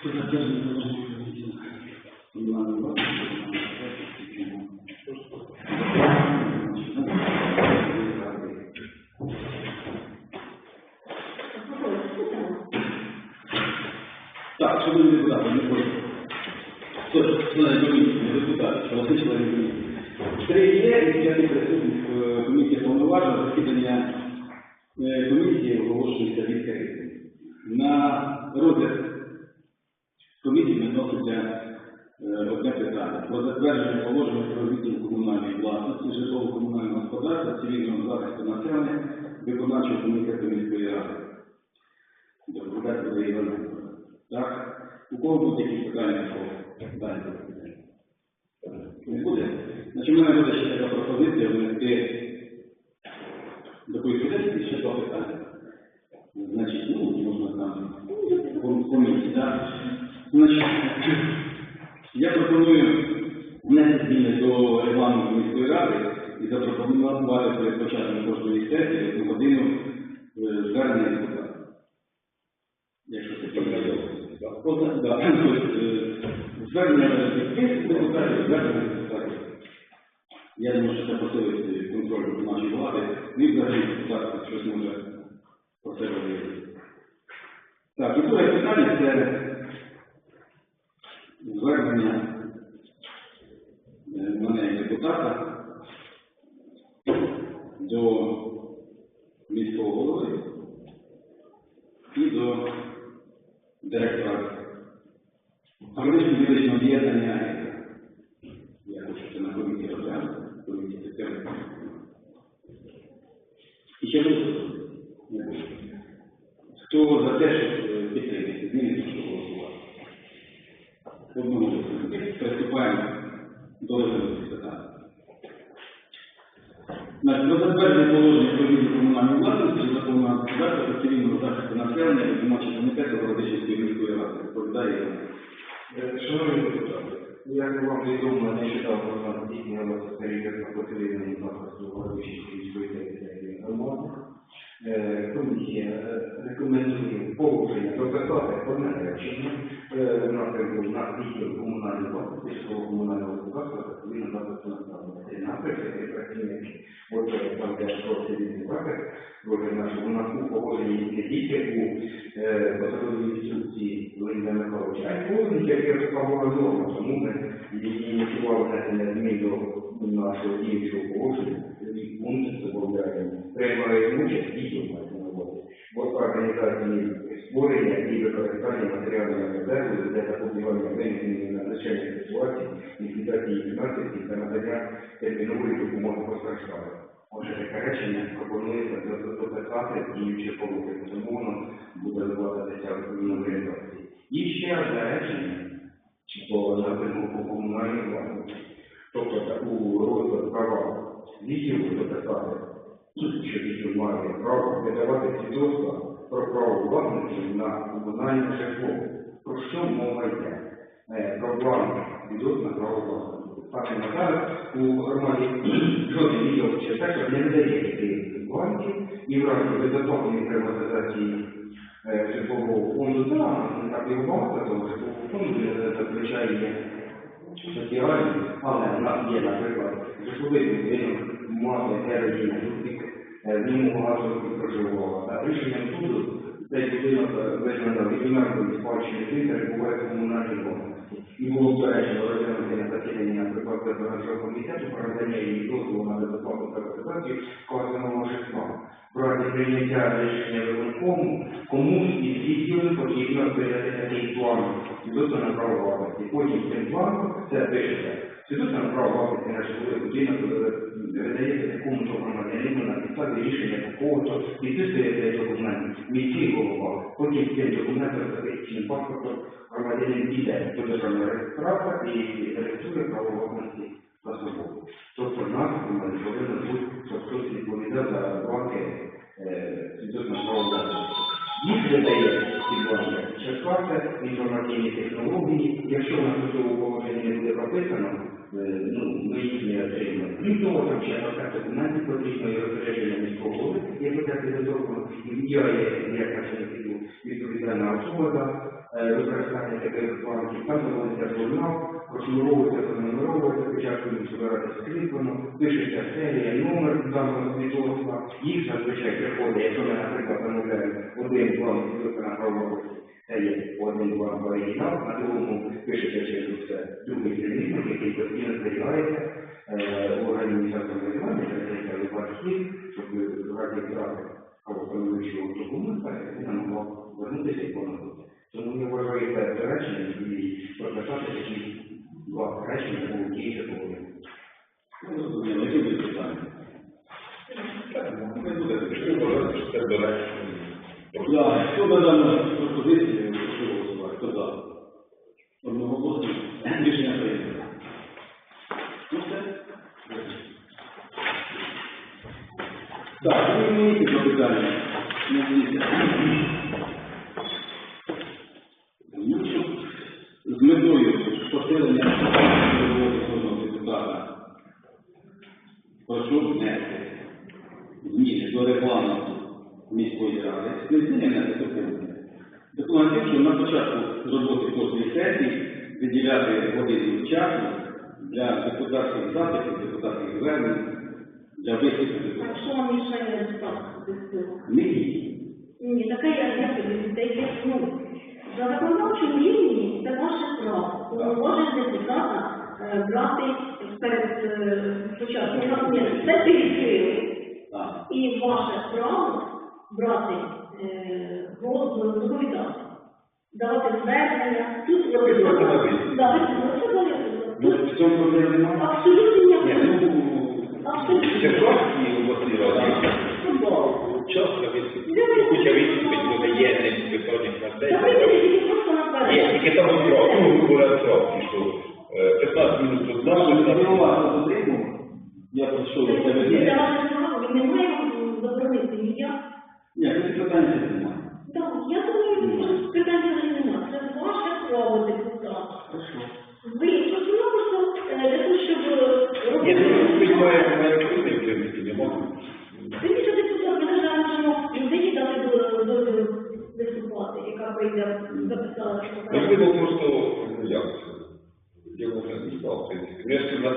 Так, шановні депутати, не хочу. Хто члени комісії, не депутати, що ви члени комісії. Три є, і п'ятий присутніх е, комісія повноважена, засідання е, комісії оголошується відкритим. На розгляд комісії відноситься е, одне питання про затвердження положення про відділ комунальної власності, житлово-комунального господарства, цивільного захисту населення, виконавчого комітету міської ради. Буде Іван. Так? У кого будуть якісь питання питання? Не буде? Значить, в мене буде ще така пропозиція внести до комісії ще два питання. Значить, ну, можна там по- комісії, так? Значить, я пропоную внести зміни до регламенту міської ради і запропонувати перед початком кожної сесії одну годину е, звернення депутатів. Якщо це е, Звернення депутатів, звернення депутатів. Я думаю, що це посилить контроль нашої влади. І взагалі депутат щось може про це робити. Так, і друге питання це звернення е, мене як депутата до міського голови і до директора Агронічного медичного об'єднання. Я хочу це на комісії розглянути, комісії підтримки. І ще буде? Хто за те, щоб е, підтримати зміни, прошу голосувати. Одного приступаємо до розгляду цих питань. Значить, про затвердження положення про відділ комунальної власності, законного господарства та цивільного захисту населення, виконавчий комітет Городищенської міської ради. Відповідає Іван. Е, Шановні депутати, як вам відомо, нещодавно у нас здійснювалося перевірка по цивільному захисту Городищенської міської територіальної громади. Е, Комісія е, рекомендує положення дописати одне речення напрямку на відділ комунальної власності, житлово комунального господарства та цивільного захисту населення. Напрямки працівники. От е, там, де про цивільний захист, Боже наш, у нас у положенні не тільки у посадовій інструкції Леоніда Михайловича, а й положення, яке норма, тому ми її ініціювали внесення змін до нашого діючого положення, і пункт зобов'язані. Приймають участь мають на увазі. Бо організації створення і використання матеріальної резерву для запобігання виникнення надзвичайних ситуацій, ліквідації наслідків та надання термінової допомоги постраждалим. Отже, таке речення пропонується в діюче положення, тому буде викладатися в новій редакції. І ще одне речення, по напрямку по комунальній власності. Тобто таку розділ права відділу дописати, що відділ має право видавати свідоцтва про право власності на комунальне житло. Про що мова йде? Е, Про план відносно право власності. Саме на зараз у громаді жоден відділ чи сектор не видає таких бланків і в разі безоплатної приватизації е, житлового фонду, так, не так його багато, того житлового фонду е, зазвичай є соціальні, але в нас є, наприклад, житловий будинок, мати героїна, в ньому багато років проживала. За рішенням суду цей будинок е, відмеркою спадщини він перебуває в комунальній власності. І було впереджено розглянути на засіданні, наприклад, виконавчого комітету про надання її дозволу на безоплатну приватизацію вказаного житла. Разі прийняття рішення виконкому комусь із відділів потрібно прийняти такий план свідоцтво на право власності. Потім цим планом це пишеться. Свідоцтво на право власності на житловий будинок е, видається такому-то громадянину рішення такого-то, підписує цей документ міський голова. Потім цим документом записаним паспортом громадянин іде до державного реєстратора і реєструє право власності за собою. Тобто нас повинно бути, хтось відповідав за бланки е, свідоцтва право власності. Їх видає підваження Черкаса, інформаційні технології. Якщо на судовому положенні не буде прописано, е, ну, ми їх не отримаємо. Крім того, там ще пакет документів потрібно і розпорядження міського голови, якщо так підготовлено, і я як начальник відділу відповідальна особа за е, використання таких банків, там доводиться журнал, розшнуровується, пронумеровується, спочатку збирається скріплено, пишеться серія, номер даного свідоцтва, їх зазвичай приходить, якщо ми, наприклад, замовляємо один план на правову це є один план оригінал, на другому пишеться через все другий керівник, який постійно зберігається е, в органі місцевого самоврядування, це випадків, щоб в разі втрати або становищого документа, людина могла звернутися і поновити. Тому я вважаю це речення і прописати такі два речення у тій же повинні. Ну, зрозуміло, які будуть питання? Не буде питань. Це до речі. Да, хто за дану пропозицію, прошу голосувати. Хто за? Одноголосно. Рішення прийнято. Ну все. Так, ви мені які запитання? Не дивіться. Ну, щоб з метою посилення народного депутата прошу внести зміни до регламенту міської ради, не зміни внести доповнення. Доповнення що на початку роботи кожної сесії виділяти годину часу для депутатських запитів, депутатських звернень, для виступів А що вам мішає? Не її. Ні, така я дайте, ну, за законодавчим рівні це ваше право. Повноваження депутата е, брати перед початком це ти І ваше право брати е, доповідати. Давати звернення. Тут Ну, просто ну, це. Ну, Тут в цьому проблеми немає. Абсолютно Ні. Ну, Абсолютно. Черкаській обласній раді Футбол. часто від хоча відповідь буде є не питання на просто наперед. Є, тільки там ну, срок, що е, 15 минут одна, Нашу 15 минут. Я пройшов до тебе. Це він не має заборонити ніяк. Прийде, записала, що Можливо, просто, ну як це, я вже не став, в принципі. Ну, на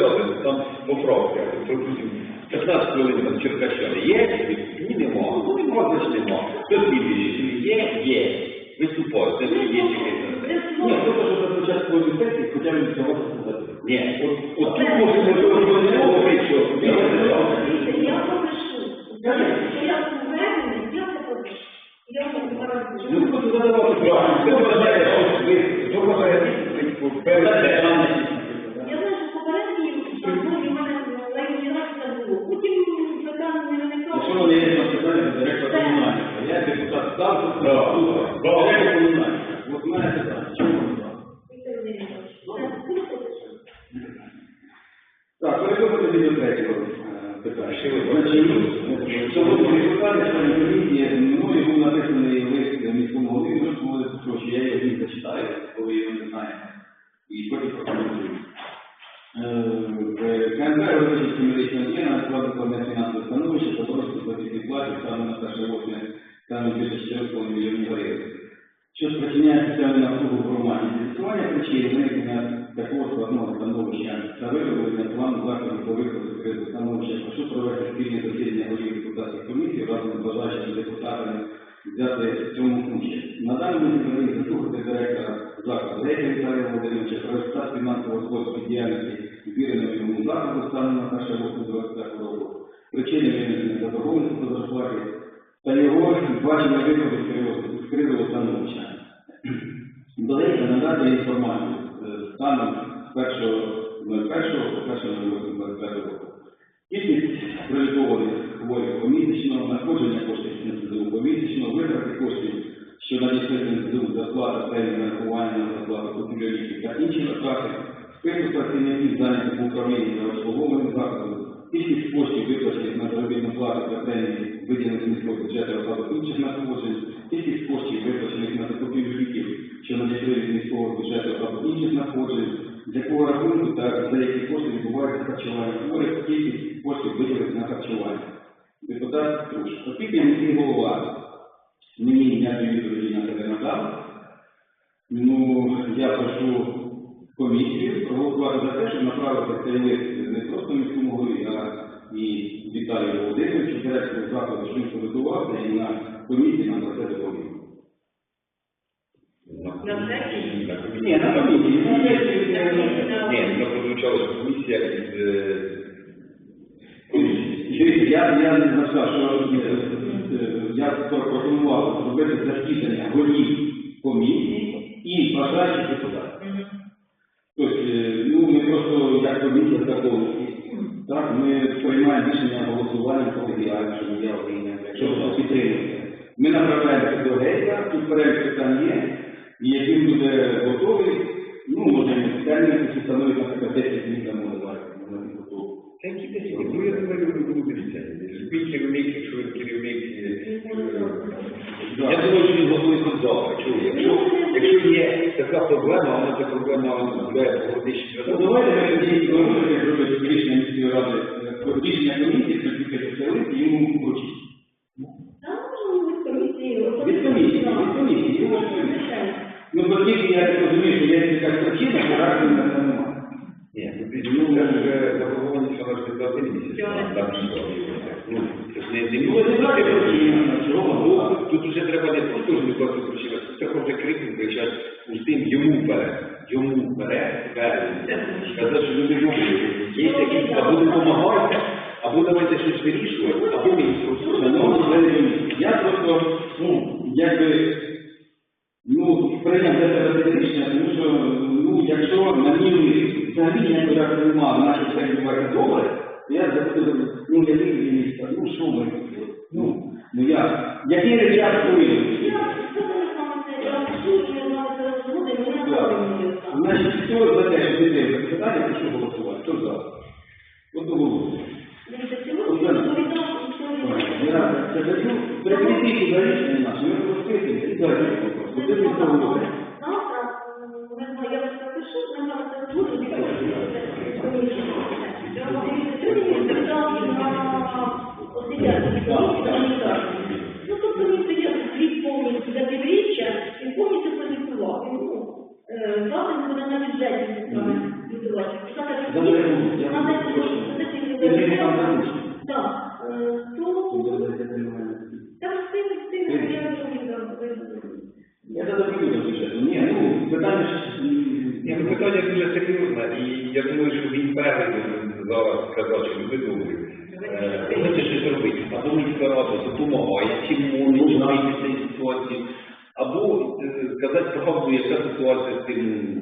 ради, то там поправка, припустимо, 15 хвилин там черкащани є, ні, нема, ну нема, значить нема. Хто слідуючий, є, є, виступає, це ж є якесь на це. Ні, тобто, що на початку сесії хоча б цього сказати. Ні, от, тут може можливо не говорити, що переходимо до третього е, питання. Шановні депутати, члени комісії, мною був написаний лист міському голові, говорить, що я його він зачитаю, коли його не знаю, і потім прокоментую. Е, КНП Російської медичної є на складу складне фінансове становище та просто платити платі саме на перше восьме саме більше 4,5 мільйонів гривень що спричиняє соціальну напругу в громаді. З'ясування причин виникнення такого складного становища та вироблення плану заходів по виходу з становища, прошу провести спільне засідання голів депутатських комісій разом з бажаючими депутатами взяти в цьому участь. На даному зібранні заслухати директора закладу Гейка Віталія Володимировича про результат фінансового способу діяльності відвіреного йому закладу станом на 1 року 25 року, причини виникнення заборгованості по зарплаті, та його бачення виходу з кривого- становища. Додається надати інформацію станом з 1.01 по 1.08.25 року. Кількість пролікованих хворих помісячно, надходження коштів на СЗУ помісячно, витрати коштів, що надійшли на СЗУ, зарплата, премії, нарахування на зарплату купівлі та інші витрати, список працівників зайнятих в управлінні та обслуговуванні закладу, кількість коштів, та премії, виділених міського бюджету або інших надходжень, кількість коштів, виплачених на закупівлю ліків, що надійшли від міського бюджету або інших надходжень, з якого рахунку та за які кошти відбувається харчування хворих, кількість коштів виділених на харчування. Депутат Труш. Оскільки міський голова мені ніякої відповіді на тебе надав, Ну, я прошу комісію проголосувати за те, щоб направити цей лист не просто міському голові, а і Віталію Володимировичу, директору закладу, що він і на комісії нам про це доповів. На сесії? На. Ні, на комісії. На сесії, Ні, прозвучала комісія із комісії. Я, я не знав, що е, е, я пропонував зробити засідання голів комісії і бажаючих депутатів. Тобто, е, ну, ми просто як комісія такого, так, ми приймаємо рішення голосування колегіально, що я один, якщо воно підтримується. Ми направляємося до гейта, тут перелік питань є, і як він буде готовий, ну, може, термін, якщо становить, наприклад, 10 днів тому давайте, можна бути готовий. Та які десь, ну я думаю, ну дивіться, любий керівник, якщо він керівник, я думаю, що він хоч завтра, якщо, якщо є така проблема, вона ця проблема для політичних Ну, давайте ми зробити рішення міської ради, е, рішення комісії, тільки спеціаліст, і йому вручить. Там ну, від комісії. Від комісії, від комісії. Ну, оскільки я розумію, що є якась причина, що на це немає. Ні, ну ну, це вже запропоновані, що місяць. Там що, ну, це ж не не тут уже треба не просто ж не просто причина, це вже крикнути, кричать пустим йому вперед, йому вперед, вперед. Сказати, що люди можуть, є якісь, або допомагайте, або давайте щось вирішувати, або просто Шановні члени комісії, я просто, ну, якби, ну, прийняв для себе це рішення, тому що, ну, якщо на ній взагалі ніякої реакції немає, наші все добре, я запитую, ну, який міністр, ну, що ми, ну, ну, я, який це, це згоден. Значить, хто за те, що підтримує це питання, прошу голосувати. Хто за? Одноголосно. Це прикріпіть за рішення наше, ми розписуємо і далі вопрос. Буде від того буде. Завтра, Я задоволю до бюджету. Ні, ну, питання ж... Ні, ну питання дуже серйозне, і я думаю, що він буде зараз сказав, що люди добрі. Е, Хочете щось робити, або міська рада допомагає, чим може вийти з цієї ситуації, або е, сказати правду, яка ситуація з тим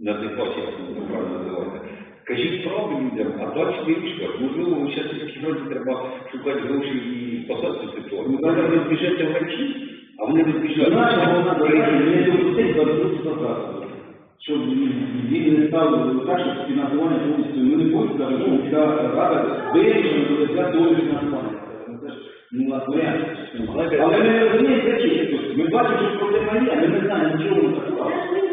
надихачем, як це правильно називається. Кажіть правду людям, а далі вирішувати. Можливо, в часівській раді треба шукати гроші і спасати ситуацію. Ну, зараз ви збіжете врачі, а вони. Наша головна дорога не допустить до результату. Щоб він не став так, щоб фінансування повністю, ми не будемо зараз, що ця рада вирішена до кінця долю фінансування. Ну, Ну, варіант. Але ми не розуміємо причини. Ми бачимо, що проблема є, ми не знаємо, чого вона така.